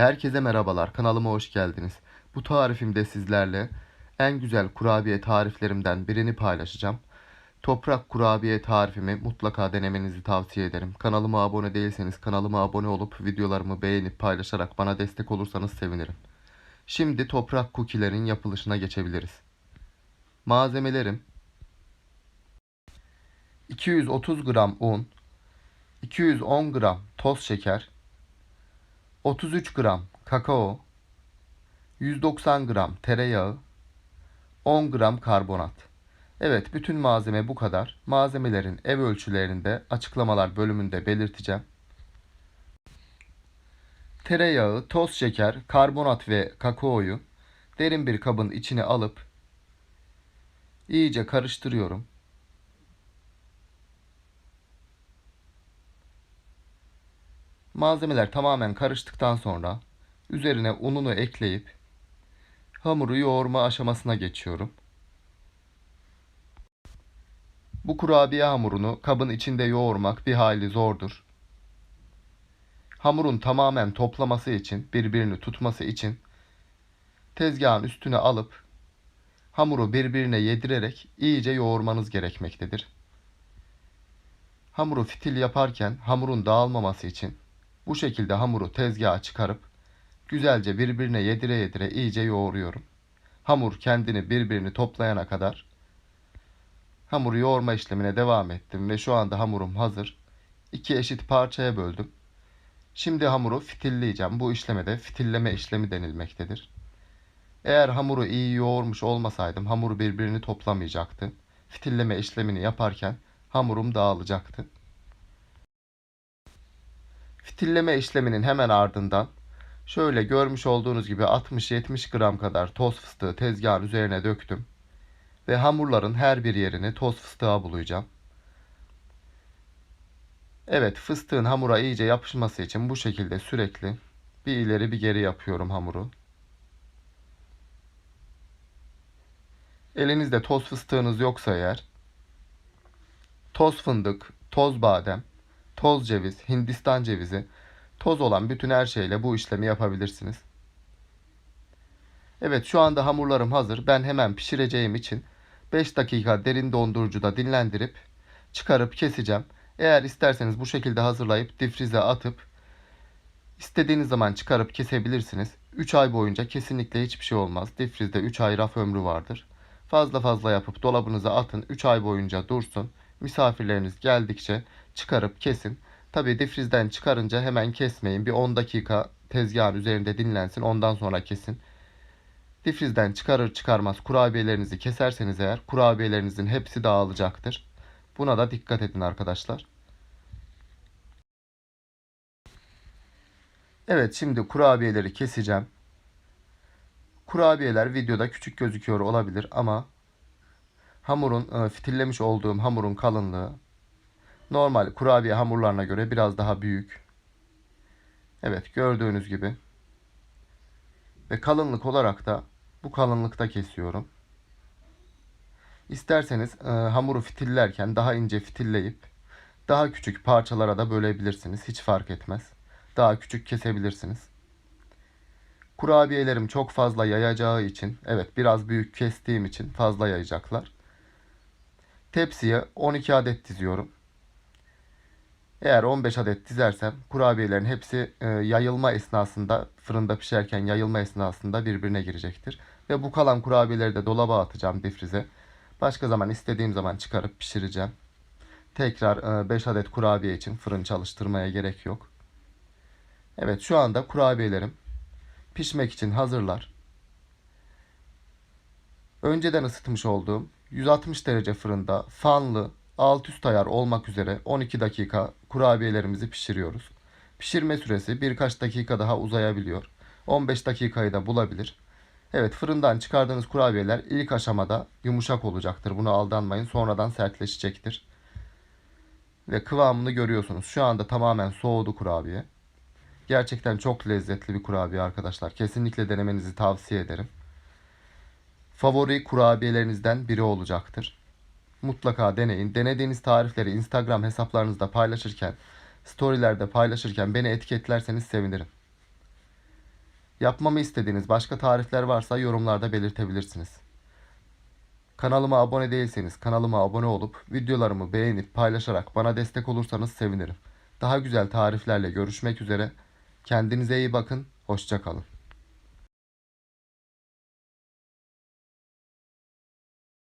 Herkese merhabalar, kanalıma hoş geldiniz. Bu tarifimde sizlerle en güzel kurabiye tariflerimden birini paylaşacağım. Toprak kurabiye tarifimi mutlaka denemenizi tavsiye ederim. Kanalıma abone değilseniz kanalıma abone olup videolarımı beğenip paylaşarak bana destek olursanız sevinirim. Şimdi toprak cookie'lerin yapılışına geçebiliriz. Malzemelerim 230 gram un, 210 gram toz şeker, 33 gram kakao, 190 gram tereyağı, 10 gram karbonat. Evet, bütün malzeme bu kadar. Malzemelerin ev ölçülerini de açıklamalar bölümünde belirteceğim. Tereyağı, toz şeker, karbonat ve kakaoyu derin bir kabın içine alıp iyice karıştırıyorum. Malzemeler tamamen karıştıktan sonra üzerine ununu ekleyip hamuru yoğurma aşamasına geçiyorum. Bu kurabiye hamurunu kabın içinde yoğurmak bir hayli zordur. Hamurun tamamen toplaması için, birbirini tutması için tezgahın üstüne alıp hamuru birbirine yedirerek iyice yoğurmanız gerekmektedir. Hamuru fitil yaparken hamurun dağılmaması için bu şekilde hamuru tezgaha çıkarıp güzelce birbirine yedire yedire iyice yoğuruyorum. Hamur kendini birbirini toplayana kadar hamuru yoğurma işlemine devam ettim ve şu anda hamurum hazır. İki eşit parçaya böldüm. Şimdi hamuru fitilleyeceğim. Bu işleme de fitilleme işlemi denilmektedir. Eğer hamuru iyi yoğurmuş olmasaydım hamur birbirini toplamayacaktı. Fitilleme işlemini yaparken hamurum dağılacaktı. Fitilleme işleminin hemen ardından şöyle görmüş olduğunuz gibi 60-70 gram kadar toz fıstığı tezgahın üzerine döktüm. Ve hamurların her bir yerini toz fıstığa bulayacağım. Evet fıstığın hamura iyice yapışması için bu şekilde sürekli bir ileri bir geri yapıyorum hamuru. Elinizde toz fıstığınız yoksa eğer toz fındık, toz badem, toz ceviz, hindistan cevizi, toz olan bütün her şeyle bu işlemi yapabilirsiniz. Evet şu anda hamurlarım hazır. Ben hemen pişireceğim için 5 dakika derin dondurucuda dinlendirip çıkarıp keseceğim. Eğer isterseniz bu şekilde hazırlayıp difrize atıp istediğiniz zaman çıkarıp kesebilirsiniz. 3 ay boyunca kesinlikle hiçbir şey olmaz. Difrizde 3 ay raf ömrü vardır. Fazla fazla yapıp dolabınıza atın. 3 ay boyunca dursun. Misafirleriniz geldikçe çıkarıp kesin. Tabi difrizden çıkarınca hemen kesmeyin. Bir 10 dakika tezgahın üzerinde dinlensin. Ondan sonra kesin. Difrizden çıkarır çıkarmaz kurabiyelerinizi keserseniz eğer kurabiyelerinizin hepsi dağılacaktır. Buna da dikkat edin arkadaşlar. Evet şimdi kurabiyeleri keseceğim. Kurabiyeler videoda küçük gözüküyor olabilir ama hamurun e, fitillemiş olduğum hamurun kalınlığı normal kurabiye hamurlarına göre biraz daha büyük. Evet gördüğünüz gibi. Ve kalınlık olarak da bu kalınlıkta kesiyorum. İsterseniz e, hamuru fitillerken daha ince fitilleyip daha küçük parçalara da bölebilirsiniz. Hiç fark etmez. Daha küçük kesebilirsiniz. Kurabiyelerim çok fazla yayacağı için, evet biraz büyük kestiğim için fazla yayacaklar. Tepsiye 12 adet diziyorum. Eğer 15 adet dizersem kurabiyelerin hepsi e, yayılma esnasında fırında pişerken yayılma esnasında birbirine girecektir. Ve bu kalan kurabiyeleri de dolaba atacağım difrize. Başka zaman istediğim zaman çıkarıp pişireceğim. Tekrar 5 adet kurabiye için fırın çalıştırmaya gerek yok. Evet şu anda kurabiyelerim pişmek için hazırlar. Önceden ısıtmış olduğum 160 derece fırında fanlı alt üst ayar olmak üzere 12 dakika kurabiyelerimizi pişiriyoruz. Pişirme süresi birkaç dakika daha uzayabiliyor. 15 dakikayı da bulabilir. Evet fırından çıkardığınız kurabiyeler ilk aşamada yumuşak olacaktır. Buna aldanmayın. Sonradan sertleşecektir. Ve kıvamını görüyorsunuz. Şu anda tamamen soğudu kurabiye. Gerçekten çok lezzetli bir kurabiye arkadaşlar. Kesinlikle denemenizi tavsiye ederim. Favori kurabiyelerinizden biri olacaktır. Mutlaka deneyin. Denediğiniz tarifleri Instagram hesaplarınızda paylaşırken, storylerde paylaşırken beni etiketlerseniz sevinirim. Yapmamı istediğiniz başka tarifler varsa yorumlarda belirtebilirsiniz. Kanalıma abone değilseniz kanalıma abone olup videolarımı beğenip paylaşarak bana destek olursanız sevinirim. Daha güzel tariflerle görüşmek üzere. Kendinize iyi bakın. Hoşça kalın.